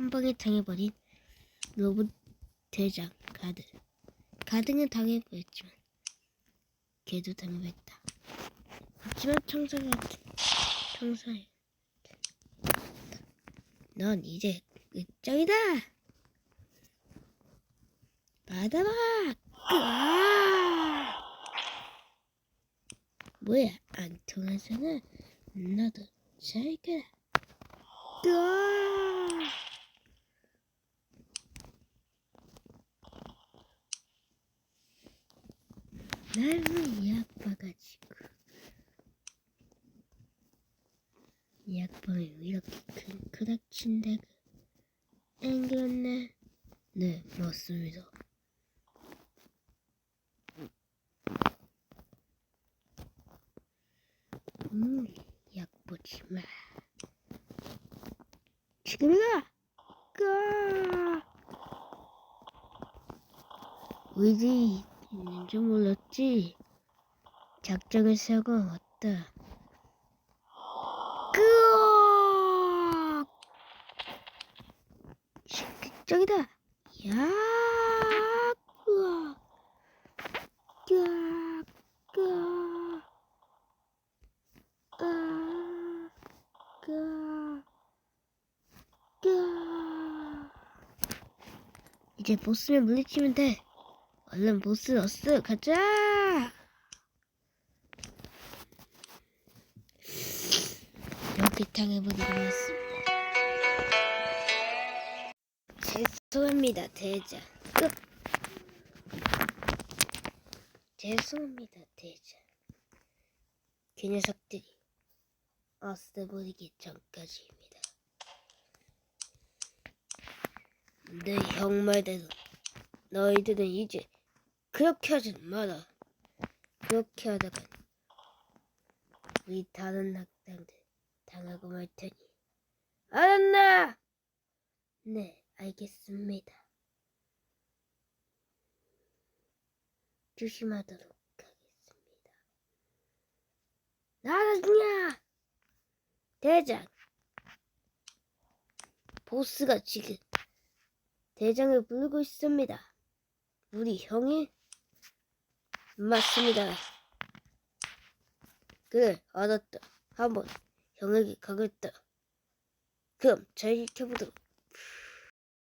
한 방에 당해버린 로봇 대장 가드. 가드는 당해버렸지만 걔도 당해버렸다. 하지만 청소년 청소년 넌 이제 끝장이다. 받아봐. 뭐야 안 통하잖아. 나도 잘 가라. 으아! 아빠가지고 이 아빠를 이렇게 큰 크닥 안 그렇나? 네. 맞습니다. 음, 마 지금이다 까 의지 줄 몰랐지. 작정을 세고 왔다. 끄어! 식격적이다. 야! 끄어! 끄어! 끄어! 아! 끄어! 끄어! 이제 보스를 물리치면 돼. 얼른 보스 어스 가자. 이렇게 당해버리고 말습니다. 죄송합니다 대장. 끝. 죄송합니다 대장. 그 녀석들이 어스버리기 전까지입니다. 내형 말대로 너희들은 이제 그렇게 하지 마라. 그렇게 하다간 우리 다른 학생들 당하고 말 테니 알았나? 네, 알겠습니다. 조심하도록 하겠습니다. 나느냐? 대장. 보스가 지금 대장을 부르고 있습니다. 우리 형이? 맞습니다. 그래, 알았다. 한번 형에게 가겠다. 그럼 잘 지켜보도록